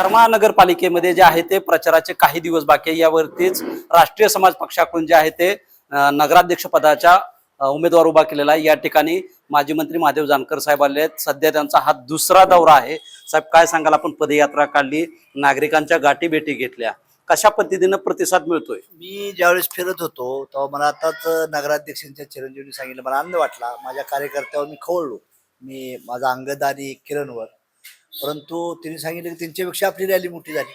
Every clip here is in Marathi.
करमाळा नगरपालिकेमध्ये जे आहे ते प्रचाराचे काही दिवस बाकी आहे. यावरतीच राष्ट्रीय समाज पक्षाकडून जे आहे ते नगराध्यक्षपदाच्या नगराध्यक्ष पदाच्या उमेदवार उभा केलेला आहे. या ठिकाणी माजी मंत्री महादेव जानकर साहेब आले आहेत. सध्या त्यांचा हा दुसरा दौरा आहे. साहेब काय सांगाल? आपण पदयात्रा काढली नागरिकांच्या गाठी भेटी घेतल्या. कशा पद्धतीनं प्रतिसाद मिळतोय? मी ज्यावेळेस फिरत होतो तेव्हा मला आताच नगराध्यक्षांच्या चिरंजीवनी सांगितलं. मला आनंद वाटला. माझ्या कार्यकर्त्यावर मी खवळलो. मी माझा अंगद आणि किरणवर. परंतु त्यांनी सांगितलं की त्यांच्यापेक्षा आपली रॅली मोठी झाली.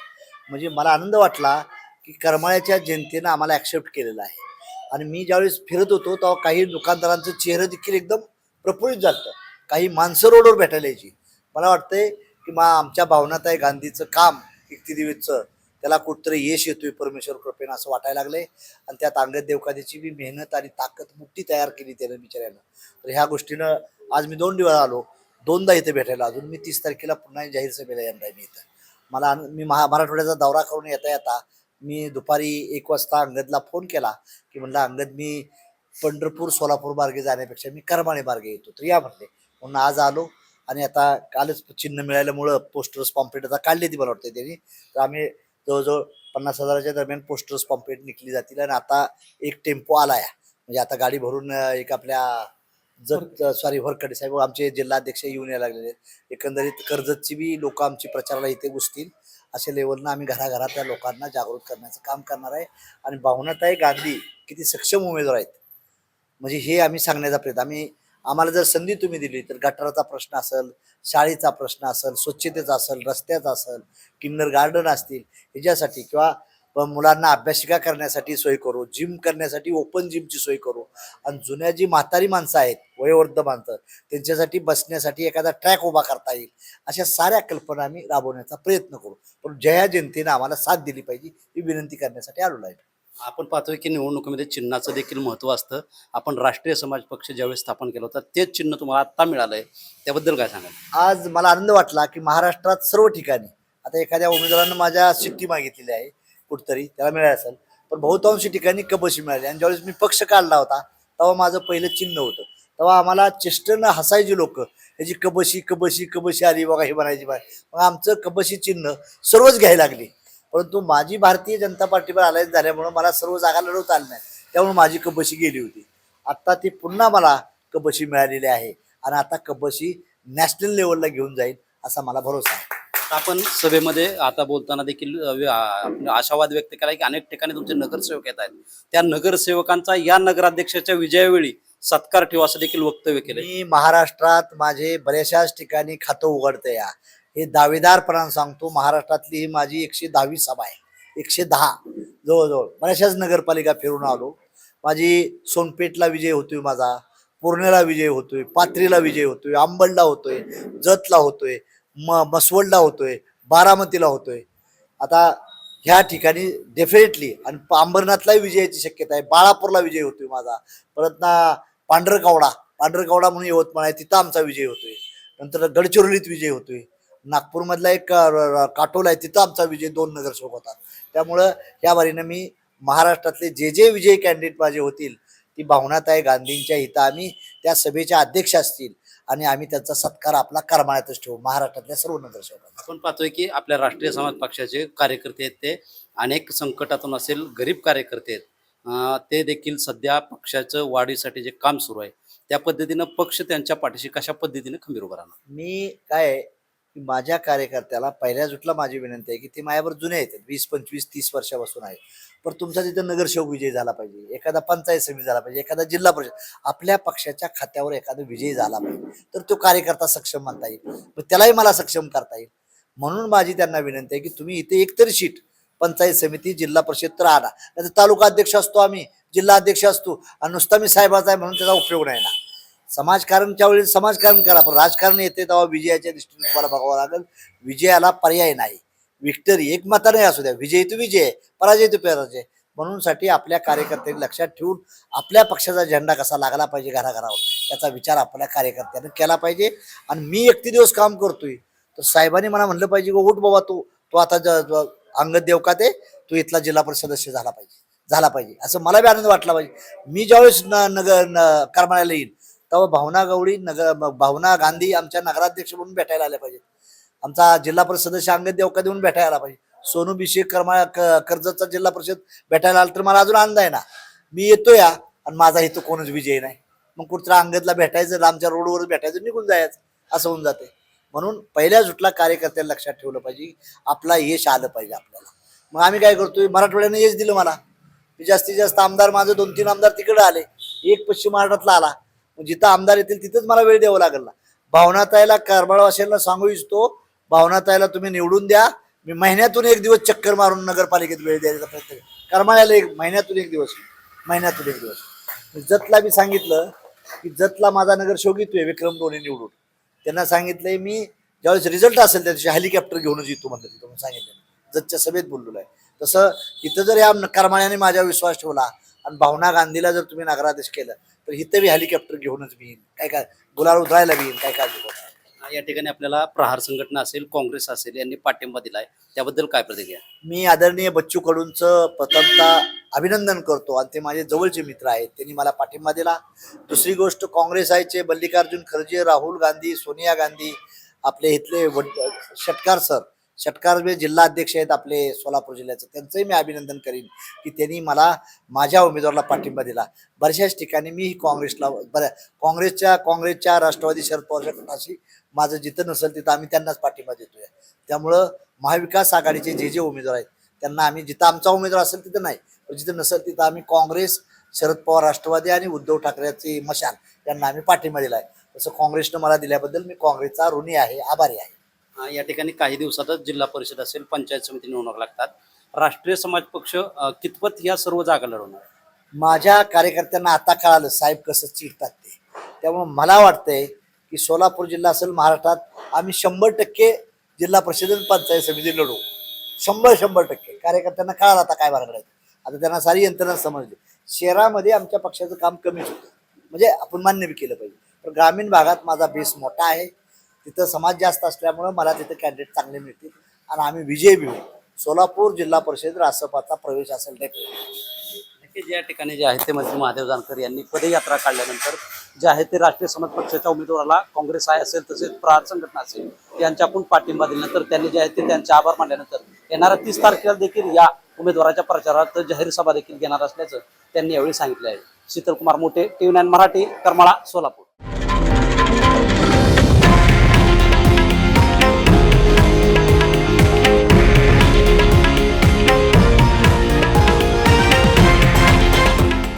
म्हणजे मला आनंद वाटला की करमाळ्याच्या जनतेनं आम्हाला ॲक्सेप्ट केलेलं आहे. आणि मी ज्यावेळेस फिरत होतो तेव्हा काही दुकानदारांचं चेहरं देखील एकदम प्रफुल्लित झालं काही माणसं रोडवर भेटायला यायची. मला वाटतंय की मा आमच्या भावनात आहे गांधीचं काम दिवसचं त्याला कुठतरी यश येतोय परमेश्वर कृपेनं असं वाटायला लागलंय. आणि त्यात अंगद देवकादेची बी मेहनत आणि ताकद मोठी तयार केली त्यानं बिचाऱ्यानं. तर ह्या गोष्टीनं आज मी दोन दिवस आलो. दोनदा इथे भेटायला. अजून मी तीस तारखेला पुन्हा जाहीर सभेला येणार आहे मी इथं. मला मी महा मराठवाड्याचा दौरा करून येता येता मी दुपारी एक वाजता अंगदला फोन केला की म्हणलं अंगद मी पंढरपूर सोलापूर मार्गे जाण्यापेक्षा मी करमाणे मार्गे येतो. तर या म्हणले. म्हणून आज आलो आणि आता कालच चिन्ह मिळाल्यामुळं पोस्टर्स पॉम्पलेट आता काढली ती मला वाटतं त्यांनी. तर आम्ही जवळजवळ पन्नास हजाराच्या दरम्यान पोस्टर्स पॉम्पलेट निघली जातील आणि आता एक टेम्पो आला आहे म्हणजे आता गाडी भरून एक आपल्या जत सॉरी वरकडे साहेब आमचे जिल्हाध्यक्ष येऊन यायला लागलेले आहेत. एकंदरीत कर्जतची बी लोक आमची प्रचाराला इथे घुसतील अशा लेवलनं आम्ही घराघरातल्या लोकांना जागृत करण्याचं काम करणार आहे. आणि भावनाताई गांधी किती सक्षम उमेदवार आहेत. म्हणजे हे आम्ही सांगण्याचा प्रयत्न आम्ही आम्हाला जर संधी तुम्ही दिली तर गटाराचा प्रश्न असेल शाळेचा प्रश्न असेल स्वच्छतेचा असेल रस्त्याचा असेल किन्नर गार्डन असतील ह्याच्यासाठी किंवा मुलांना अभ्यासिका करण्यासाठी सोय करू जिम करण्यासाठी ओपन जिमची सोय करू. आणि जुन्या जी म्हातारी माणसं आहेत वयोवृद्ध माणसं त्यांच्यासाठी बसण्यासाठी एखादा ट्रॅक उभा करता येईल अशा साऱ्या कल्पना आम्ही राबवण्याचा प्रयत्न करू. पण जया जनतेनं आम्हाला साथ दिली पाहिजे ही विनंती करण्यासाठी आलेलो आहे. आपण पाहतोय की निवडणुकीमध्ये चिन्हाचं देखील महत्त्व असतं. आपण राष्ट्रीय समाज पक्ष ज्यावेळेस स्थापन केलं होतं तेच चिन्ह तुम्हाला आत्ता मिळालंय. त्याबद्दल काय सांगाल? आज मला आनंद वाटला की महाराष्ट्रात सर्व ठिकाणी आता एखाद्या उमेदवारानं माझ्या चिठ्ठी मागितलेली आहे कुठतरी त्याला मिळालं असेल. पण बहुतांशी ठिकाणी कबशी मिळाली. आणि ज्यावेळेस मी पक्ष काढला होता तेव्हा माझं पहिलं चिन्ह होतं. तेव्हा आम्हाला चेष्टनं हसायची लोक ह्याची कबशी कबशी कबशी आली बघा हे म्हणायची बाय. मग आमचं कबशी चिन्ह सर्वच घ्यायला लागली. परंतु माझी भारतीय जनता पार्टीवर अलायन्स झाल्यामुळं मला सर्व जागा लढवता आली नाही त्यामुळे माझी कबशी गेली होती. आत्ता ती पुन्हा मला कबशी मिळालेली आहे. आणि आता कबशी नॅशनल लेवलला घेऊन जाईल असा मला भरोसा आहे. आपण सभेमध्ये आता बोलताना देखील आशावाद व्यक्त केला की अनेक ठिकाणी तुमचे नगरसेवक येत आहेत. त्या नगरसेवकांचा या नगराध्यक्षाच्या विजयावेळी सत्कार ठेवा असं देखील वक्तव्य केलं मी महाराष्ट्रात माझे बऱ्याचशाच ठिकाणी खातं उघडते या. हे दावेदारपणाने सांगतो महाराष्ट्रातली ही माझी एकशे दहावी सभा आहे. एकशे दहा जवळजवळ. बऱ्याचशाच नगरपालिका फिरून आलो. माझी सोनपेठला विजय होतोय माझा पूर्णेला विजय होतोय पात्रीला विजय होतोय अंबडला होतोय जतला होतोय. म मसवडला होतोय बारामतीला होतोय. आता ह्या ठिकाणी डेफिनेटली आणि अंबरनाथलाही विजयाची शक्यता आहे. बाळापूरला विजय होतोय माझा. परत ना पांढरकवडा पांढरकवडा म्हणून यवतमाळ आहे तिथं आमचा विजय होतोय. नंतर गडचिरोलीत विजय होतोय. नागपूरमधला एक काटोला आहे तिथं आमचा विजय दोन नगरसेवक होता. त्यामुळं या बारीनं मी महाराष्ट्रातले जे जे विजयी कॅन्डिडेट माझे होतील ती भावनाताई गांधींच्या हिता आम्ही त्या सभेच्या अध्यक्ष असतील. आणि आम्ही त्यांचा सत्कार आपला करमाळ्यातच ठेवू महाराष्ट्रातल्या सर्व नगरसेवकांचा. आपण पाहतोय की आपल्या राष्ट्रीय समाज पक्षाचे कार्यकर्ते आहेत ते अनेक संकटातून असेल गरीब कार्यकर्ते आहेत. ते देखील सध्या पक्षाचं वाढीसाठी जे काम सुरू आहे त्या पद्धतीनं पक्ष त्यांच्या पाठीशी कशा पद्धतीने खंबीर उभा राहणार? मी काय की माझ्या कार्यकर्त्याला पहिल्या जुटला माझी विनंती आहे की ते माझ्यावर जुने आहेत वीस पंचवीस तीस वर्षापासून आहे पण तुमचा तिथं नगरसेवक विजय झाला पाहिजे एखादा पंचायत समिती झाला पाहिजे एखादा जिल्हा परिषद आपल्या पक्षाच्या खात्यावर एखादा विजय झाला पाहिजे तर तो कार्यकर्ता सक्षम म्हणता येईल. मग त्यालाही मला सक्षम करता येईल. म्हणून माझी त्यांना विनंती आहे की तुम्ही इथे एकतरी शीट पंचायत समिती जिल्हा परिषद तर आणा. नाही तालुका अध्यक्ष असतो आम्ही जिल्हा अध्यक्ष असतो. आणि नुसता मी साहेबाचा आहे म्हणून त्याचा उपयोग नाही ना. समाजकारणच्या वेळी समाजकारण करा पण राजकारण येते तेव्हा विजयाच्या दृष्टीने तुम्हाला बघावं लागेल. विजयाला पर्याय नाही. विक्टरी एक मताने असू द्या. विजय तो विजय आहे, पराजय तो पराजय. म्हणून साठी आपल्या कार्यकर्त्यांनी लक्षात ठेवून आपल्या पक्षाचा झेंडा कसा लागला पाहिजे घराघरावर याचा विचार आपल्या कार्यकर्त्यांनी केला पाहिजे. आणि मी एकटी दिवस काम करतोय. तर साहेबांनी मला म्हणलं पाहिजे की उठ बाबा तू तू आता ज- देव का ते? तू इथला जिल्हा परिषद सदस्य झाला पाहिजे झाला पाहिजे. असं मला बी आनंद वाटला पाहिजे. मी ज्यावेळेस न नगर न येईल तेव्हा भावना गवळी नगर भावना गांधी आमच्या नगराध्यक्ष म्हणून भेटायला आल्या पाहिजेत. आमचा जिल्हा परिषद सदस्य अंगद देवका देऊन भेटायला आला पाहिजे. सोनू बिशे कर्मा क- कर्जतचा जिल्हा परिषद भेटायला आला तर मला अजून आनंद आहे ना. मी येतो या आणि माझा इथं कोणच विजय नाही. मग कुठच्या अंगदला भेटायचं आमच्या रोडवर भेटायचं निघून जायचं असं होऊन जाते. म्हणून पहिल्या झुटला कार्यकर्त्याला लक्षात ठेवलं पाहिजे आपला यश आलं पाहिजे आपल्याला. मग आम्ही काय करतोय मराठवाड्याने यश दिलं मला. मी जास्तीत जास्त आमदार माझं दोन तीन आमदार तिकडे आले. एक पश्चिम महाराष्ट्रातला आला. जिथं आमदार येतील तिथंच मला वेळ द्यावा लागला ना. भावनाताईला करमाळवासियांना सांगू इच्छितो भावनाताईला तुम्ही निवडून द्या. मी महिन्यातून एक दिवस चक्कर मारून नगरपालिकेत वेळ द्यायचा प्रयत्न करेन. करमाळ्याला एक महिन्यातून एक दिवस महिन्यातून एक दिवस. जतला मी सांगितलं की जतला माझा नगर येतोय विक्रम डोणे निवडून. त्यांना सांगितलंय मी ज्यावेळेस रिझल्ट असेल त्या दिवशी हेलिकॉप्टर घेऊनच येतो म्हणलं तिथं. सांगितलं. जतच्या सभेत बोललेलो आहे. तसं इथं जर या करमाळ्याने माझ्यावर विश्वास ठेवला आणि भावना गांधीला जर तुम्ही नगराधीश केलं तर इथं बी हेलिकॉप्टर घेऊनच मी येईन काय काय? गुलाल उधळायला बी येईन काय काळजी. या ठिकाणी आपल्याला प्रहार संघटना असेल काँग्रेस असेल यांनी पाठिंबा दिलाय. त्याबद्दल काय प्रतिक्रिया? मी आदरणीय बच्चू कडूंचं प्रथमतः अभिनंदन करतो आणि ते माझे जवळचे मित्र आहेत. त्यांनी मला पाठिंबा दिला. दुसरी गोष्ट काँग्रेस आहेचे मल्लिकार्जुन खरगे राहुल गांधी सोनिया गांधी आपले इथले वड- षटकार सर षटकारबे जिल्हा अध्यक्ष आहेत आपले सोलापूर जिल्ह्याचे. त्यांचंही मी अभिनंदन करीन की त्यांनी मला माझ्या उमेदवाराला पाठिंबा दिला. बऱ्याचशाच ठिकाणी मी काँग्रेसला बऱ्या काँग्रेसच्या काँग्रेसच्या राष्ट्रवादी शरद पवारच्या गटाशी माझं जिथं नसेल तिथं आम्ही त्यांनाच पाठिंबा देतोय. त्यामुळं महाविकास आघाडीचे जे जे उमेदवार आहेत त्यांना आम्ही जिथं आमचा उमेदवार असेल तिथं नाही जिथं नसेल तिथं आम्ही काँग्रेस शरद पवार राष्ट्रवादी आणि उद्धव ठाकरेचे मशाल यांना आम्ही पाठिंबा दिला आहे तसं काँग्रेसनं मला दिल्याबद्दल मी काँग्रेसचा ऋणी आहे आभारी आहे. या ठिकाणी काही दिवसातच जिल्हा परिषद असेल पंचायत समिती निवडणूक लागतात. राष्ट्रीय समाज पक्ष कितपत या सर्व जागा लढवणार? माझ्या कार्यकर्त्यांना आता कळालं साहेब कसं चिडतात ते. त्यामुळे मला वाटतंय की सोलापूर जिल्हा असेल महाराष्ट्रात आम्ही शंभर टक्के जिल्हा परिषद पंचायत समिती लढू. शंभर शंभर टक्के. कार्यकर्त्यांना कळालं आता काय भानगड आता त्यांना सारी यंत्रणा समजली. शहरामध्ये आमच्या पक्षाचं काम कमीच होतं. म्हणजे आपण मान्य बी केलं पाहिजे. पण ग्रामीण भागात माझा बेस मोठा आहे. तिथं समाज जास्त असल्यामुळं मला तिथं कॅन्डिडेट चांगले मिळतील. आणि आम्ही विजय मिळू. सोलापूर जिल्हा परिषद रासपाचा प्रवेश असेल नक्की ज्या ठिकाणी जे आहे ते मंत्री महादेव जानकर यांनी पदयात्रा काढल्यानंतर जे आहे ते राष्ट्रीय समाज पक्षाच्या उमेदवाराला काँग्रेस आहे असेल तसेच प्रहार संघटना असेल यांच्याकडून पाठिंबा दिल्यानंतर त्यांनी जे आहे ते त्यांचे आभार मानल्यानंतर येणाऱ्या तीस तारखेला देखील या उमेदवाराच्या प्रचारात जाहीर सभा देखील घेणार असल्याचं त्यांनी यावेळी सांगितलं आहे. Sheetalkumar Mothe TV nine Marathi Karmala Solapur.